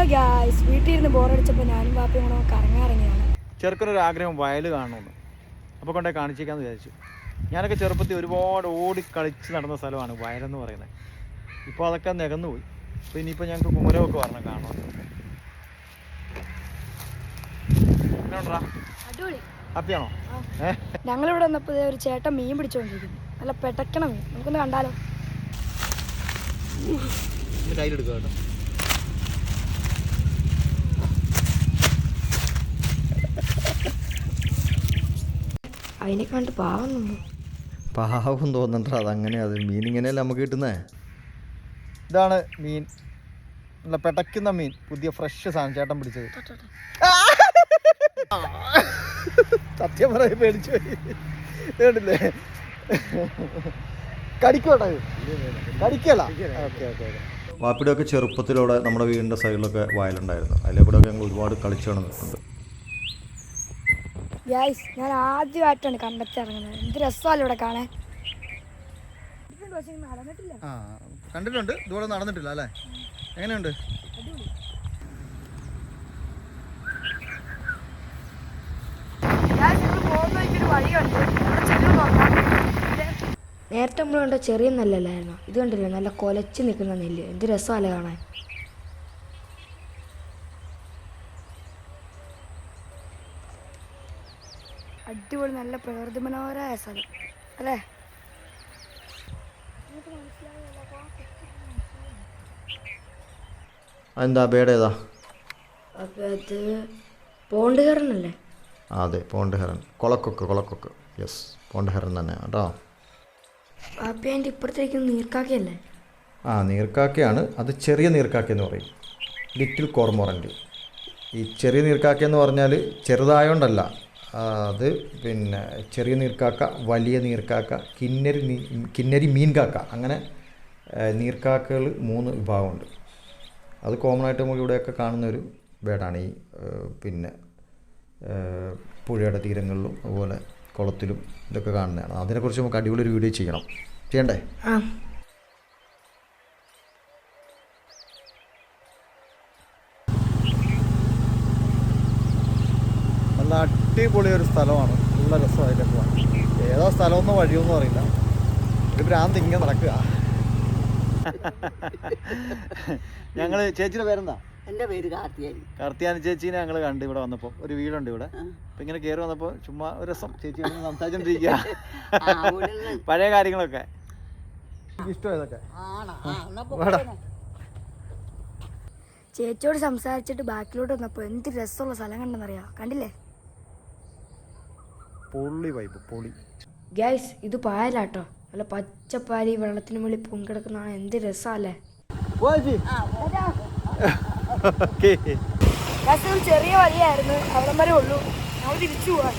Hello gas വീട്ടിൽ ഇരുന്ന് ബോറടിച്ചപ്പോൾ ഞാനും ബാപ്പയും കൂടെ കറങ്ങാറിങ്ങിയാണ് ചെറുക്കനൊരു ആഗ്രഹം വയൽ കാണണമെന്ന് അപ്പോൾ കൊണ്ടേ കാണിച്ചേക്കാന്ന് വിചാരിച്ചു. ഞാനൊക്കെ ചെറുപ്പത്തിൽ ഒരുപാട് ഓടി കളിച്ച് നടന്ന സ്ഥലമാണ് വയലെന്ന് പറയുന്നത്. ഇപ്പോൾ അതൊക്കെ നികന്നു പോയി അപ്പോൾ ഇനിയിപ്പോൾ ഞങ്ങൾക്ക് കുമരമൊക്കെ വരണം കാണാൻ ഹാപ്പിയാണോ? ഞങ്ങളിവിടെ വന്നപ്പോൾ ഒരു ചേട്ടൻ മീൻ പിടിച്ചോണ്ടിരിക്കുന്നു. നല്ല പെട്ടക്കണ മീൻ. നമുക്കൊന്ന് കണ്ടാലോ? കയ്യിലെടുക്കാം കേട്ടോ. അതിനെ കണ്ട് പാവം നിന്നു പാവം തോന്നണ്ട അതങ്ങനെ അത് മീൻ ഇങ്ങനെയല്ല നമുക്ക് കിട്ടുന്നേ? ഇതാണ് മീൻ. നല്ല പെടക്കുന്ന മീൻ. പുതിയ ഫ്രഷ് സാധനം ചേട്ടൻ പിടിച്ചത്. സത്യം പറയാൻ പേടിച്ചു കേട്ടില്ലേ കടിക്കോട്ടെ? കടിക്കല? ഓക്കെ ഓക്കെ വാപ്പിയുടെയൊക്കെ ചെറുപ്പത്തിലൂടെ നമ്മുടെ വീടിന്റെ സൈഡിലൊക്കെ വയലുണ്ടായിരുന്നു. അതിലെ കൂടെയൊക്കെ ഞങ്ങൾ ഒരുപാട് കളിച്ചു നടന്നിട്ടുണ്ട്. ഗ്യാസ് ഞാൻ ആദ്യമായിട്ടാണ് കണ്ടെത്തിറങ്ങുന്നത് എന്ത് രസമല്ല ഇവിടെ കാണാൻ? ആ കണ്ടിട്ടുണ്ട്. ഇതുപോലെ നടന്നിട്ടില്ല അല്ലേ? എങ്ങനെയുണ്ട്? നേരത്തെ നമ്മൾ കണ്ട ചെറിയ നെല്ലല്ലായിരുന്നു. ഇത് കണ്ടില്ലേ? നല്ല കൊലച്ച് നിൽക്കുന്ന നെല്ല്. എന്ത് രസമല്ലേ കാണാൻ? അടിപൊളി നല്ല പ്രകൃതി മനോഹരമായ സ്ഥലം. അല്ലേ? എന്താ പേട് ഏതാ? അത് പോണ്ട് ആ, അതെ പോണ്ട് ഹെറൻ കൊളക്കൊക്ക് കൊളക്കൊക്ക്. യെസ് പോണ്ട് ഹെറൻ തന്നെ കേട്ടോ. പാപ്പി അതിന്റെ ഇപ്പുറത്തേക്ക് നീർക്കാക്കയല്ലേ ആ നീർക്കാക്കയാണ്. അത് ചെറിയ നീർക്കാക്ക എന്ന് പറയും. ലിറ്റിൽ കോർമോറന്റ് ഈ ചെറിയ നീർക്കാക്ക എന്ന് പറഞ്ഞാൽ ചെറുതായോണ്ടല്ല. അത് പിന്നെ ചെറിയ നീർക്കാക്ക വലിയ നീർക്കാക്ക കിന്നരി നീ കിന്നരി മീൻകാക്ക. അങ്ങനെ നീർക്കാക്കകൾ മൂന്ന് വിഭാഗമുണ്ട്. അത് കോമൺ ആയിട്ട് നമുക്ക് ഇവിടെയൊക്കെ കാണുന്ന ഒരു ബേഡാണ് ഈ പിന്നെ പുഴയുടെ തീരങ്ങളിലും അതുപോലെ കുളത്തിലും ഇതൊക്കെ കാണുന്നതാണ്. അതിനെക്കുറിച്ച് നമുക്ക് അടിപൊളി ഒരു വീഡിയോ ചെയ്യണം. ചെയ്യണ്ടേ? നല്ല അടിപൊളി ഒരു സ്ഥലമാണ്. നല്ല രസമായിട്ട് പോകാൻ ഏതോ സ്ഥലമൊന്നും വഴിയൊന്നും അറിയില്ല. ഒരു ഭ്രാന്ത് ഇങ്ങനെ നടക്കുക. ഞങ്ങൾ ചേച്ചിയുടെ പേരെന്താ? എന്റെ പേര് കാർത്തിയാനി കാർത്തിയാനി ചേച്ചീനെ ഞങ്ങൾ കണ്ടു ഇവിടെ വന്നപ്പോൾ ഒരു വീടുണ്ട് ഇവിടെ. അപ്പം ഇങ്ങനെ കയറി വന്നപ്പോൾ ചുമ്മാ ഒരു രസം. ചേച്ചി സംസാരിച്ചോണ്ടിരിക്ക സംസാരിച്ചോണ്ടിരിക്കുക. പഴയ കാര്യങ്ങളൊക്കെ. ഇഷ്ടം ഇതൊക്കെ. ചേച്ചിയോട് സംസാരിച്ചിട്ട് ബാക്കിലോട്ട് വന്നപ്പോൾ എന്ത് രസമുള്ള സ്ഥലം കണ്ടെന്നറിയാം? കണ്ടില്ലേ? പൊള്ളി വൈബ് പൊളി. ഗ്യാസ് ഇത് പായലാട്ടോ. നല്ല പച്ചപ്പാലി വെള്ളത്തിന് മുകളിൽ പൊങ്കിടക്കുന്നതാണ് എന്ത് രസമല്ലേ ചെറിയ വഴിയായിരുന്നു. അവിടം വരെ ഉള്ളൂ. ഞങ്ങൾ തിരിച്ചു പോവാൻ